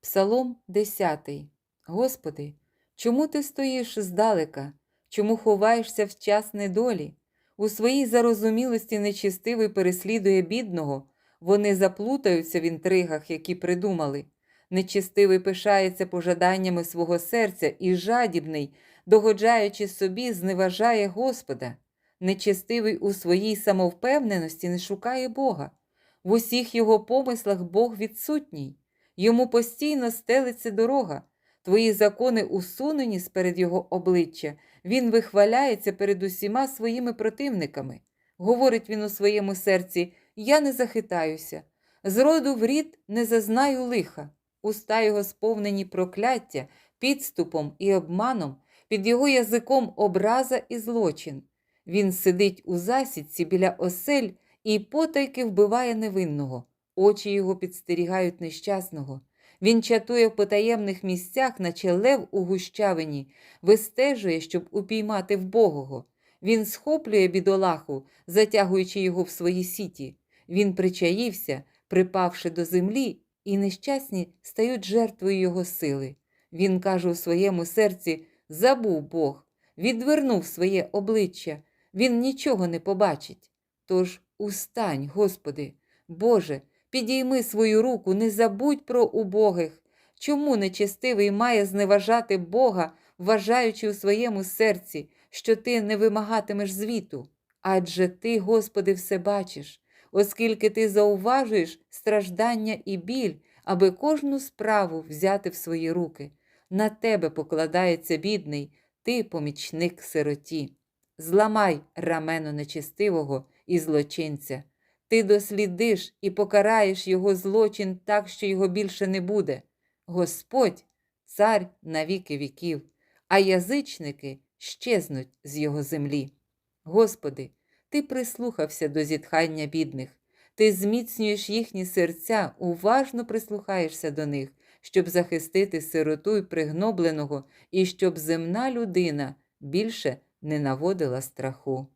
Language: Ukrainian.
Псалом 10. Господи, чому ти стоїш здалека? Чому ховаєшся в час недолі? У своїй зарозумілості нечистивий переслідує бідного, вони заплутаються в інтригах, які придумали. Нечистивий пишається пожаданнями свого серця і жадібний, догоджаючи собі, зневажає Господа. Нечистивий у своїй самовпевненості не шукає Бога. В усіх його помислах Бог відсутній. Йому постійно стелиться дорога. Твої закони усунені сперед його обличчя. Він вихваляється перед усіма своїми противниками. Говорить він у своєму серці: Я не захитаюся. Зроду в рід не зазнаю лиха. Уста його сповнені прокляття, підступом і обманом, під його язиком образа і злочин. Він сидить у засідці біля осель і потайки вбиває невинного. Очі його підстерігають нещасного. Він чатує в потаємних місцях, наче лев у гущавині, вистежує, щоб упіймати вбогого. Він схоплює бідолаху, затягуючи його в свої сіті. Він причаївся, припавши до землі, і нещасні стають жертвою його сили. Він каже у своєму серці: Забув Бог, відвернув своє обличчя, він нічого не побачить. Тож устань, Господи, Боже, підійми свою руку, не забудь про убогих. Чому нечестивий має зневажати Бога, вважаючи у своєму серці, що ти не вимагатимеш звіту? Адже ти, Господи, все бачиш, оскільки ти зауважуєш страждання і біль, аби кожну справу взяти в свої руки. На тебе покладається бідний, ти помічник сироті. Зламай рамено нечестивого і злочинця. Ти дослідиш і покараєш його злочин так, що його більше не буде. Господь цар на віки віків, а язичники щезнуть з його землі. Господи, ти прислухався до зітхання бідних, ти зміцнюєш їхні серця, уважно прислухаєшся до них, щоб захистити сироту й пригнобленого, і щоб земна людина більше не наводила страху.